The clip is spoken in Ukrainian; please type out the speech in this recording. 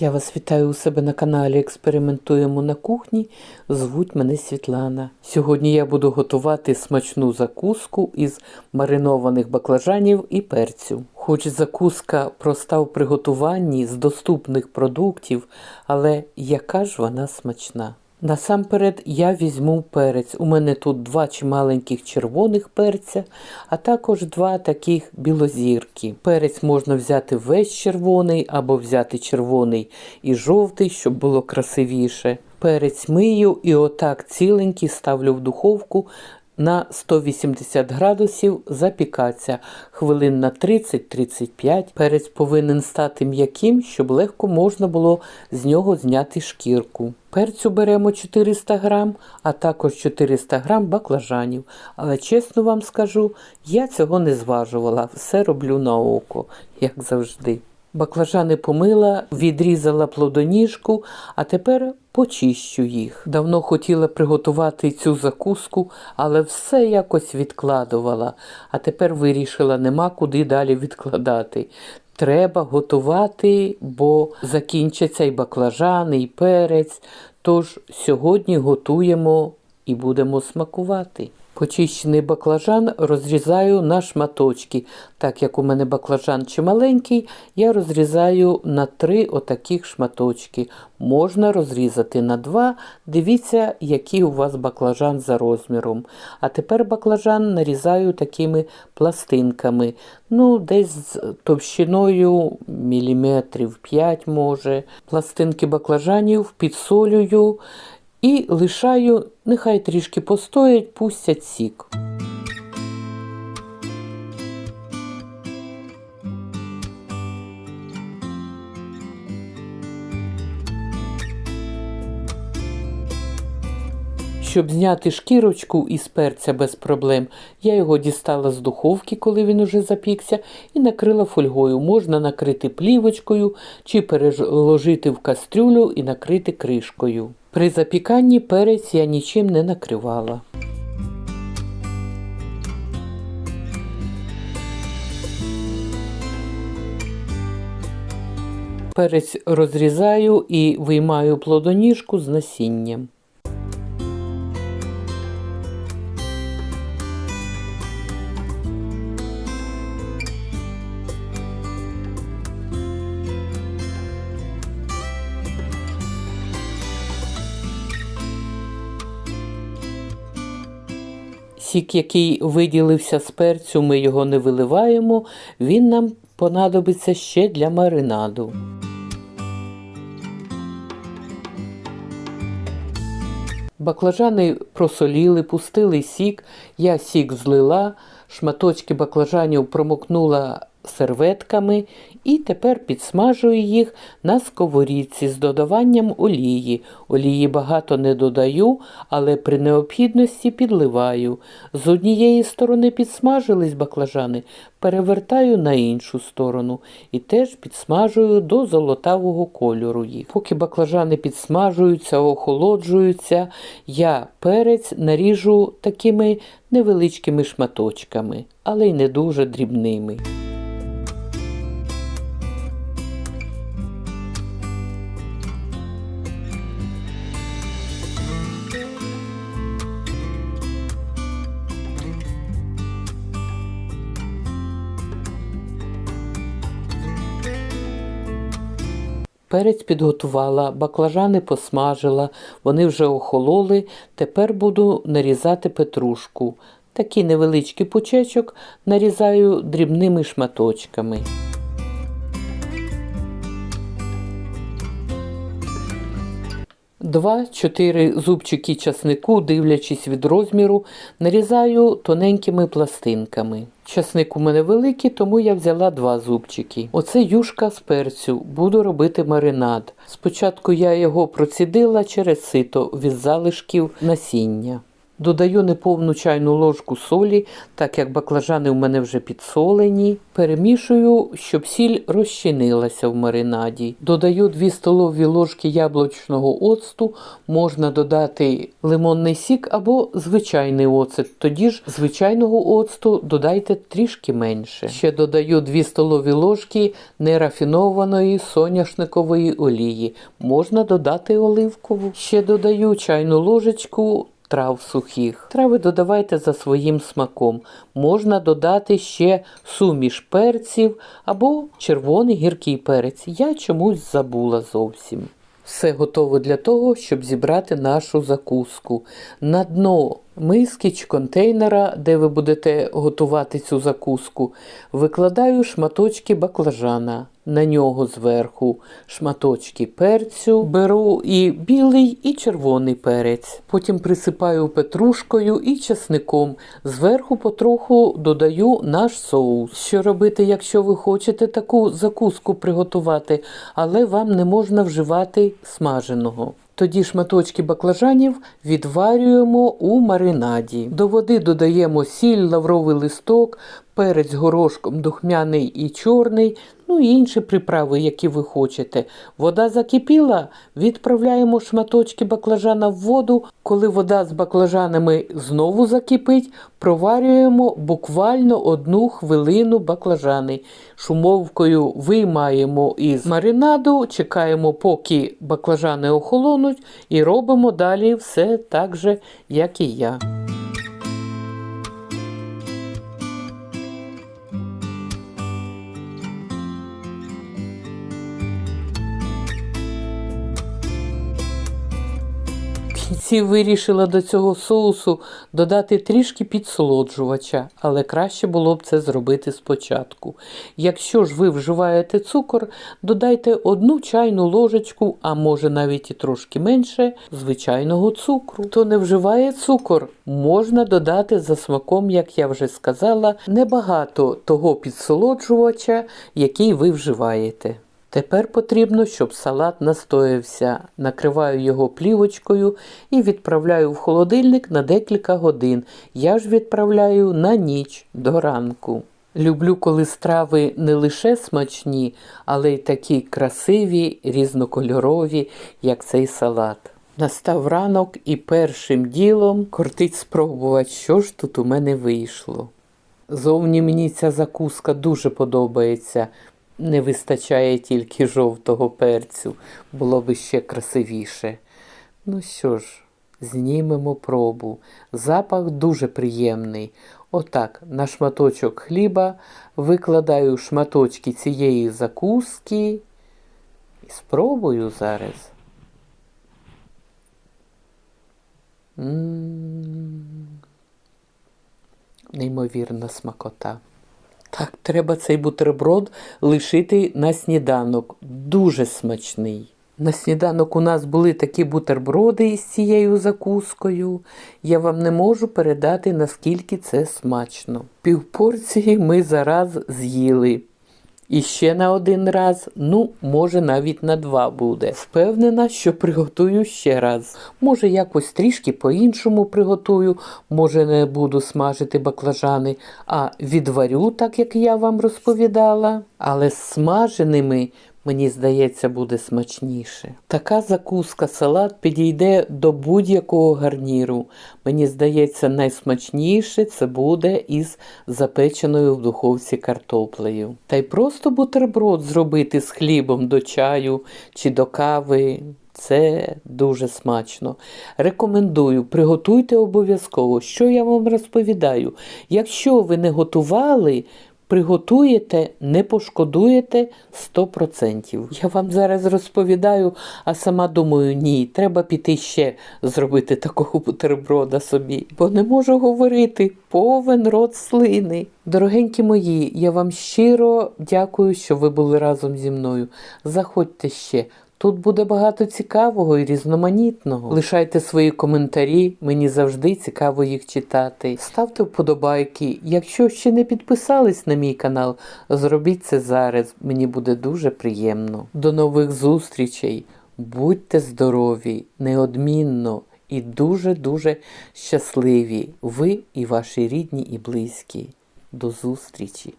Я вас вітаю у себе на каналі Експериментуємо на кухні. Звуть мене Світлана. Сьогодні я буду готувати смачну закуску із маринованих баклажанів і перцю. Хоч закуска проста в приготуванні з доступних продуктів, але яка ж вона смачна. Насамперед я візьму перець. У мене тут два чималеньких червоних перця, а також два таких білозірки. Перець можна взяти весь червоний або взяти червоний і жовтий, щоб було красивіше. Перець мию і отак ціленький ставлю в духовку на 180 градусів запікаться хвилин на 30-35. Перець повинен стати м'яким, щоб легко можна було з нього зняти шкірку. Перцю беремо 400 грам, а також 400 грам баклажанів. Але чесно вам скажу, я цього не зважувала, все роблю на око, як завжди. Баклажани помила, відрізала плодоніжку, а тепер почищу їх. Давно хотіла приготувати цю закуску, але все якось відкладувала, а тепер вирішила, нема куди далі відкладати. Треба готувати, бо закінчаться і баклажани, і перець. Тож сьогодні готуємо і будемо смакувати. Почищений баклажан розрізаю на шматочки. Так як у мене баклажан чималенький, я розрізаю на три отаких шматочки. Можна розрізати на два. Дивіться, який у вас баклажан за розміром. А тепер баклажан нарізаю такими пластинками. Ну, десь з товщиною міліметрів 5 може. Пластинки баклажанів підсолюю. І лишаю, нехай трішки постоять, пустять сік. Щоб зняти шкірочку із перця без проблем, я його дістала з духовки, коли він уже запікся, і накрила фольгою. Можна накрити плівочкою чи переложити в кастрюлю і накрити кришкою. При запіканні перець я нічим не накривала. Перець розрізаю і виймаю плодоніжку з насінням. Сік, який виділився з перцю, ми його не виливаємо, він нам понадобиться ще для маринаду. Баклажани просоліли, пустили сік, я сік злила, шматочки баклажанів промокнула серветками і тепер підсмажую їх на сковорідці з додаванням олії. Олії багато не додаю, але при необхідності підливаю. З однієї сторони підсмажились баклажани, перевертаю на іншу сторону і теж підсмажую до золотавого кольору їх. Поки баклажани підсмажуються, охолоджуються, я перець наріжу такими невеличкими шматочками, але й не дуже дрібними. Перець підготувала, баклажани посмажила, вони вже охололи. Тепер буду нарізати петрушку. Такий невеличкий пучечок нарізаю дрібними шматочками. Два-чотири зубчики часнику, дивлячись від розміру, нарізаю тоненькими пластинками. Часник у мене великий, тому я взяла два зубчики. Оце юшка з перцю, буду робити маринад. Спочатку я його процідила через сито від залишків насіння. Додаю неповну чайну ложку солі, так як баклажани в мене вже підсолені. Перемішую, щоб сіль розчинилася в маринаді. Додаю 2 столові ложки яблучного оцту, можна додати лимонний сік або звичайний оцет. Тоді ж звичайного оцту додайте трішки менше. Ще додаю 2 столові ложки нерафінованої соняшникової олії. Можна додати оливкову. Ще додаю чайну ложечку трав сухих. Трави додавайте за своїм смаком. Можна додати ще суміш перців або червоний гіркий перець. Я чомусь забула зовсім. Все готово для того, щоб зібрати нашу закуску. На дно миски чи контейнера, де ви будете готувати цю закуску, викладаю шматочки баклажана. На нього зверху шматочки перцю, беру і білий, і червоний перець. Потім присипаю петрушкою і чесником. Зверху потроху додаю наш соус. Що робити, якщо ви хочете таку закуску приготувати, але вам не можна вживати смаженого. Тоді шматочки баклажанів відварюємо у маринаді. До води додаємо сіль, лавровий листок, перець горошком духмяний і чорний, ну і інші приправи, які ви хочете. Вода закипіла, відправляємо шматочки баклажана в воду. Коли вода з баклажанами знову закипить, проварюємо буквально одну хвилину баклажани. Шумовкою виймаємо із маринаду, чекаємо, поки баклажани охолонуть, і робимо далі все так же, як і я. Кінці вирішила до цього соусу додати трішки підсолоджувача, але краще було б це зробити спочатку. Якщо ж ви вживаєте цукор, додайте одну чайну ложечку, а може навіть і трошки менше, звичайного цукру. Хто не вживає цукор, можна додати за смаком, як я вже сказала, небагато того підсолоджувача, який ви вживаєте. Тепер потрібно, щоб салат настоявся. Накриваю його плівочкою і відправляю в холодильник на декілька годин. Я ж відправляю на ніч до ранку. Люблю, коли страви не лише смачні, але й такі красиві, різнокольорові, як цей салат. Настав ранок і першим ділом кортить спробувати, що ж тут у мене вийшло. Зовні мені ця закуска дуже подобається. Не вистачає тільки жовтого перцю, було би ще красивіше. Ну що ж, знімемо пробу. Запах дуже приємний. Отак, на шматочок хліба викладаю шматочки цієї закуски і спробую зараз. М-м-м. Неймовірна смакота. Так, треба цей бутерброд лишити на сніданок. Дуже смачний. На сніданок у нас були такі бутерброди із цією закускою. Я вам не можу передати, наскільки це смачно. Півпорції ми зараз з'їли. І ще на один раз, ну, може, навіть на два буде. Впевнена, що приготую ще раз. Може, якось трішки по-іншому приготую, може, не буду смажити баклажани, а відварю, так як я вам розповідала. Але з смаженими. Мені здається, буде смачніше. Така закуска салат підійде до будь-якого гарніру. Мені здається, найсмачніше це буде із запеченою в духовці картоплею. Та й просто бутерброд зробити з хлібом до чаю чи до кави. Це дуже смачно. Рекомендую, приготуйте обов'язково, що я вам розповідаю. Якщо ви не готували, приготуєте, не пошкодуєте 100%. Я вам зараз розповідаю, а сама думаю, ні, треба піти ще зробити такого бутерброда собі, бо не можу говорити повен рот слини. Дорогенькі мої, я вам щиро дякую, що ви були разом зі мною. Заходьте ще. Тут буде багато цікавого і різноманітного. Лишайте свої коментарі, мені завжди цікаво їх читати. Ставте вподобайки. Якщо ще не підписались на мій канал, зробіть це зараз. Мені буде дуже приємно. До нових зустрічей. Будьте здорові, неодмінно і дуже-дуже щасливі ви і ваші рідні і близькі. До зустрічі!